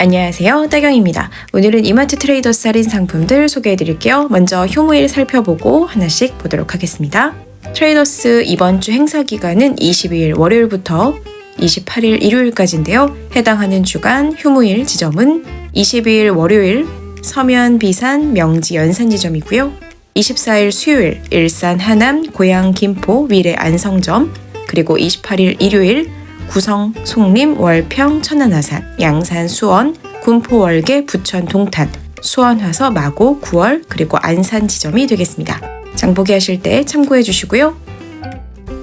안녕하세요. 따경입니다. 오늘은 이마트 트레이더스 할인 상품들 소개해 드릴게요. 먼저 휴무일 살펴보고 하나씩 보도록 하겠습니다. 트레이더스 이번 주 행사 기간은 22일 월요일부터 28일 일요일까지인데요. 해당하는 주간 휴무일 지점은 22일 월요일 서면 비산 명지 연산 지점이고요. 24일 수요일 일산 하남 고양 김포 위례 안성점 그리고 28일 일요일 구성, 송림, 월평, 천안아산, 양산, 수원, 군포, 월계, 부천, 동탄, 수원, 화서, 마고, 9월 그리고 안산 지점이 되겠습니다. 장보기 하실 때 참고해 주시고요.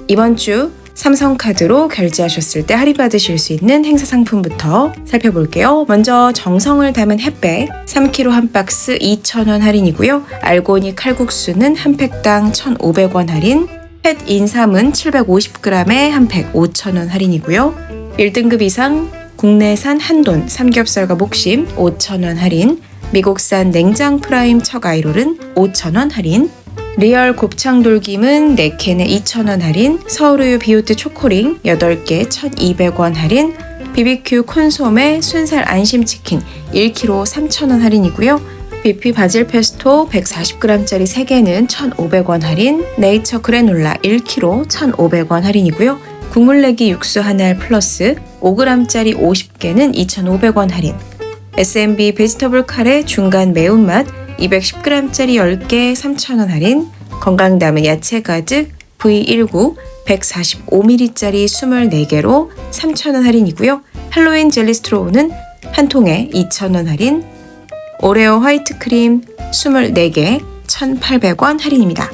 이번 주 삼성카드로 결제하셨을 때 할인받으실 수 있는 행사 상품부터 살펴볼게요. 먼저 정성을 담은 햇백 3kg 한 박스 2,000원 할인이고요. 알고니 칼국수는 한 팩당 1,500원 할인, 펫 인삼은 750g에 한 팩 5,000원 할인이고요. 1등급 이상 국내산 한돈 삼겹살과 목심 5,000원 할인, 미국산 냉장 프라임 척아이롤은 5,000원 할인, 리얼 곱창 돌김은 4캔에 2,000원 할인, 서울우유 비오트 초코링 8개 1,200원 할인, BBQ 콘솜에 순살 안심치킨 1kg 3,000원 할인이고요. BP 바질 페스토 140g짜리 3개는 1,500원 할인, 네이처 그래놀라 1kg 1,500원 할인이고요. 국물 내기 육수 한알 플러스 5g짜리 50개는 2,500원 할인, SMB 베지터블 카레 중간 매운맛 210g짜리 10개 3,000원 할인, 건강 담은 야채 가득 V19 145ml짜리 24개로 3,000원 할인이고요. 할로윈 젤리 스트로우는 한 통에 2,000원 할인, 오레오 화이트 크림 24개 1,800원 할인입니다.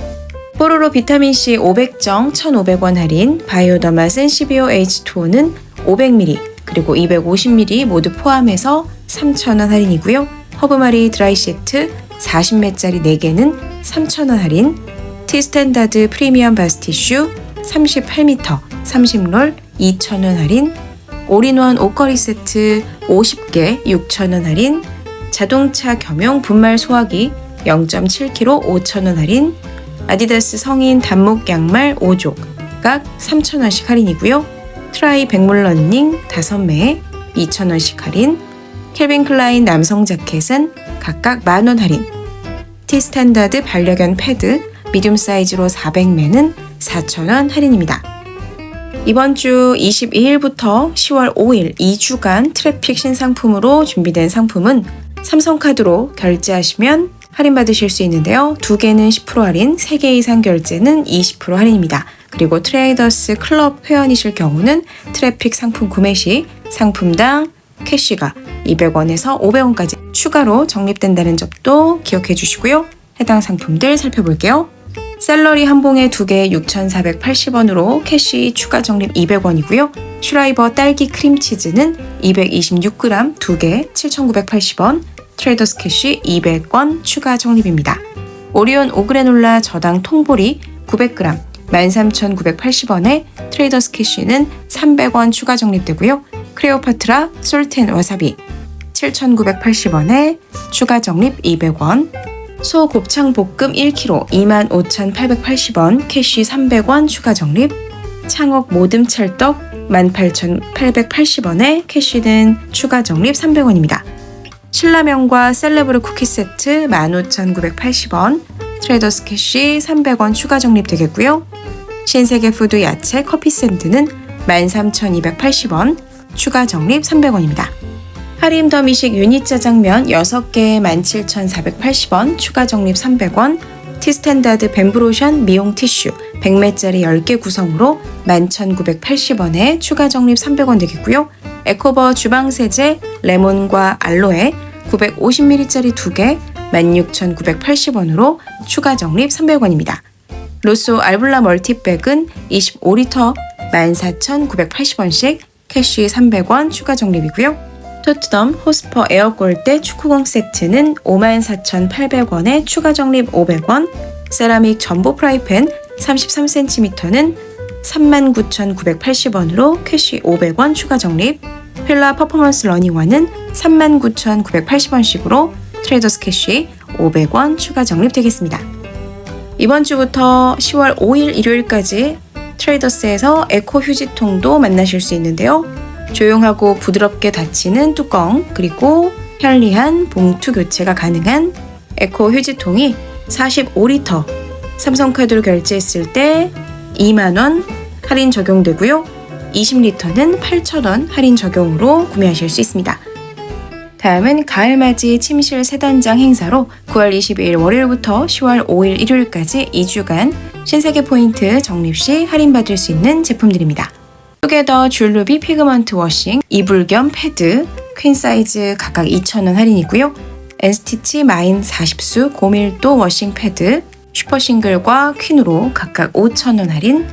뽀로로 비타민C 500정 1,500원 할인, 바이오더마 센시비오 H2O는 500ml 그리고 250ml 모두 포함해서 3,000원 할인이고요. 허브마리 드라이 세트 40매짜리 4개는 3,000원 할인, 티스탠다드 프리미엄 바스티슈 38m 30롤 2,000원 할인, 올인원 옷걸이 세트 50개 6,000원 할인, 자동차 겸용 분말 소화기 0.7kg 5,000원 할인, 아디다스 성인 단목 양말 5족 각 3,000원씩 할인이고요. 트라이 백물 런닝 5매 2,000원씩 할인, 켈빈 클라인 남성 자켓은 각각 만원 할인, 티 스탠다드 반려견 패드 미디움 사이즈로 400매는 4,000원 할인입니다. 이번 주 22일부터 10월 5일 2주간 트래픽 신상품으로 준비된 상품은 삼성카드로 결제하시면 할인받으실 수 있는데요. 두 개는 10% 할인, 3개 이상 결제는 20% 할인입니다. 그리고 트레이더스 클럽 회원이실 경우는 트래픽 상품 구매 시 상품당 캐시가 200원에서 500원까지 추가로 적립된다는 점도 기억해 주시고요. 해당 상품들 살펴볼게요. 샐러리 한 봉에 두 개 6,480원으로 캐시 추가 적립 200원이고요. 슈라이버 딸기 크림치즈는 226g 두 개 7,980원, 트레이더스 캐시 200원 추가 적립입니다. 오리온 오그레놀라 저당 통보리 900g 13,980원에 트레이더스 캐시는 300원 추가 적립되고요. 크레오파트라 솔텐 와사비 7,980원에 추가 적립 200원 소 곱창 볶음 1kg 25,880원 캐시 300원 추가 적립 창업 모듬 찰떡 18,880원에 캐시는 추가 적립 300원입니다. 신라면과 셀레브르 쿠키 세트 15,980원 트레이더스 캐시 300원 추가 적립 되겠고요. 신세계 푸드 야채 커피 샌드는 13,280원 추가 적립 300원입니다. 하림 더 미식 유니 짜장면 6개에 17,480원, 추가 적립 300원, 티스탠다드 벤브로션 미용 티슈 100매짜리 10개 구성으로 11,980원에 추가 적립 300원 되겠고요. 에코버 주방세제 레몬과 알로에 950ml짜리 2개 16,980원으로 추가 적립 300원입니다. 로쏘 알블라 멀티백은 25리터 14,980원씩 캐시 300원 추가 적립이고요. 토트넘 호스퍼 에어골대 축구공 세트는 54,800원에 추가 적립 500원, 세라믹 전보 프라이팬 33cm는 39,980원으로 캐시 500원 추가 적립, 필라 퍼포먼스 러닝화는 39,980원씩으로 트레이더스 캐시 500원 추가 적립되겠습니다. 이번 주부터 10월 5일 일요일까지 트레이더스에서 에코 휴지통도 만나실 수 있는데요. 조용하고 부드럽게 닫히는 뚜껑, 그리고 편리한 봉투 교체가 가능한 에코 휴지통이 45리터. 삼성카드로 결제했을 때 2만원 할인 적용되고요. 20리터는 8,000원 할인 적용으로 구매하실 수 있습니다. 다음은 가을맞이 침실 세단장 행사로 9월 22일 월요일부터 10월 5일 일요일까지 2주간 신세계 포인트 적립 시 할인받을 수 있는 제품들입니다. 투게더 줄루비 피그먼트 워싱, 이불 겸 패드, 퀸 사이즈 각각 2,000원 할인이고요. 엔스티치 마인 40수 고밀도 워싱 패드, 슈퍼싱글과 퀸으로 각각 5,000원 할인,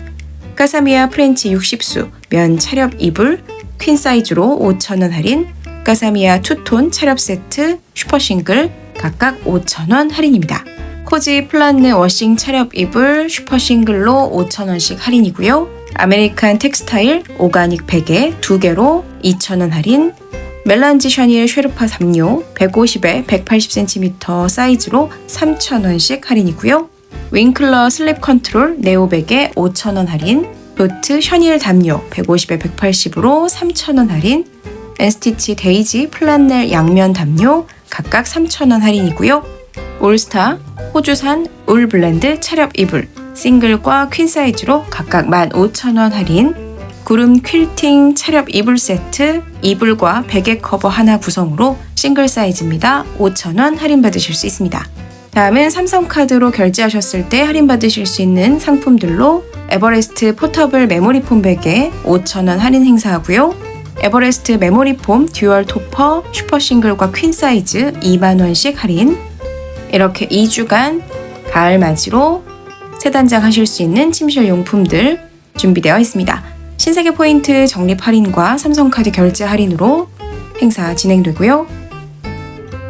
까사미아 프렌치 60수 면 차렵 이불 퀸 사이즈로 5,000원 할인, 까사미아 투톤 차렵 세트 슈퍼싱글 각각 5,000원 할인입니다. 코지 플란느 워싱 차렵 이불 슈퍼싱글로 5,000원씩 할인이고요. 아메리칸 텍스타일 오가닉 베개 2개로 2,000원 할인, 멜란지 샤니엘 쉐르파 3료 150에 180cm 사이즈로 3,000원씩 할인이고요. 윙클러 슬립 컨트롤 네오 베개 5,000원 할인, 로트 샤니엘 담요 150에 180으로 3,000원 할인, 엔스티치 데이지 플란넬 양면 담요 각각 3,000원 할인이고요. 올스타 호주산 울 블렌드 차렵 이불 싱글과 퀸 사이즈로 각각 15,000원 할인 구름 퀼팅 차렵 이불 세트 이불과 베개 커버 하나 구성으로 싱글 사이즈입니다. 5,000원 할인 받으실 수 있습니다. 다음은 삼성카드로 결제하셨을 때 할인받으실 수 있는 상품들로 에버레스트 포터블 메모리 폼 베개 5,000원 할인 행사하고요. 에버레스트 메모리 폼 듀얼 토퍼 슈퍼 싱글과 퀸 사이즈 2만원씩 할인 이렇게 2주간 가을 맞이로 세 단장 하실 수 있는 침실 용품들 준비되어 있습니다. 신세계 포인트 적립 할인과 삼성카드 결제 할인으로 행사 진행되고요.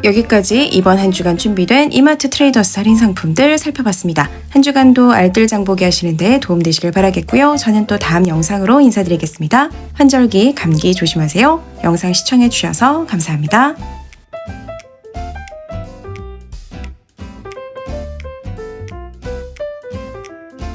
여기까지 이번 한 주간 준비된 이마트 트레이더스 할인 상품들 살펴봤습니다. 한 주간도 알뜰 장보기 하시는데 도움되시길 바라겠고요. 저는 또 다음 영상으로 인사드리겠습니다. 환절기, 감기 조심하세요. 영상 시청해주셔서 감사합니다.